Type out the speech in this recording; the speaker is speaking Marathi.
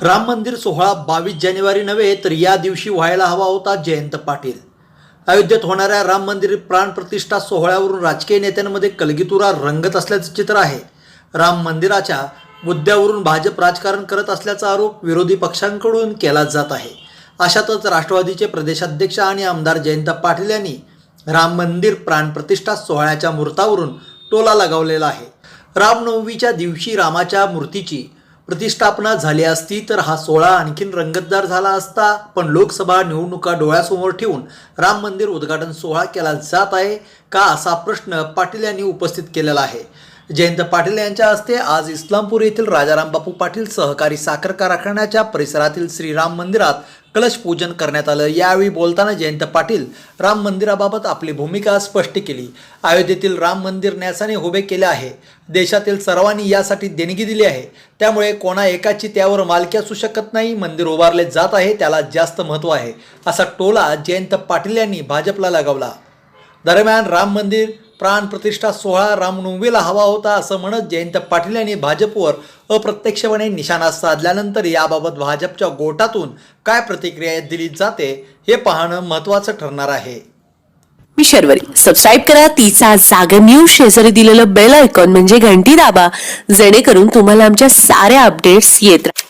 राम मंदिर सोहळा बावीस जानेवारी नव्हे तर या दिवशी व्हायला हवा होता जयंत पाटील. अयोध्येत होणाऱ्या राम मंदिर प्राणप्रतिष्ठा सोहळ्यावरून राजकीय नेत्यांमध्ये कलगीतुरा रंगत असल्याचं चित्र आहे. राम मंदिराच्या मुद्द्यावरून भाजप राजकारण करत असल्याचा आरोप विरोधी पक्षांकडून केला जात आहे. अशातच राष्ट्रवादीचे प्रदेशाध्यक्ष आणि आमदार जयंत पाटील यांनी राम मंदिर प्राणप्रतिष्ठा सोहळ्याच्या मुहूर्तावरून टोला लगावलेला आहे. रामनवमीच्या दिवशी रामाच्या मूर्तीची प्रतिष्ठापना झाली असती तर हा सोहळा आणखीन रंगतदार झाला असता. पण लोकसभा निवडणुका डोळ्यासमोर ठेवून राम मंदिर उद्घाटन सोहळा केला जात आहे का असा प्रश्न पाटील यांनी उपस्थित केलेला आहे. जयंत पाटील यांच्या हस्ते आज इस्लामपूर येथील राजाराम बापू पाटील सहकारी साखर कारखान्याच्या परिसरातील श्रीराम मंदिरात कलश पूजन करण्यात आलं. यावेळी बोलताना जयंत पाटील राम मंदिराबाबत आपली भूमिका स्पष्ट केली. अयोध्येतील राम मंदिर न्यासाने उभे केले आहे. देशातील सर्वांनी यासाठी देणगी दिली आहे. त्यामुळे कोणा एकाची त्यावर मालकी असू शकत नाही. मंदिर उभारले जात आहे त्याला जास्त महत्त्व आहे असा टोला जयंत पाटील यांनी भाजपला लगावला. दरम्यान राम मंदिर प्राण प्रतिष्ठा सोहळा रामनवमीला हवा होता असं म्हणत जयंत पाटील यांनी भाजपवर अप्रत्यक्षपणे निशाणा साधल्यानंतर याबाबत भाजपच्या गोटातून काय प्रतिक्रिया दिली जाते हे पाहणं महत्त्वाचं ठरणार आहे. मी शर्वरी. सबस्क्राईब करा. तिचा जागर न्यूज शेजारी दिलेलं बेल आयकॉन म्हणजे घंटी दाबा. जेणेकरून तुम्हाला आमच्या साऱ्या अपडेट्स येत राहतात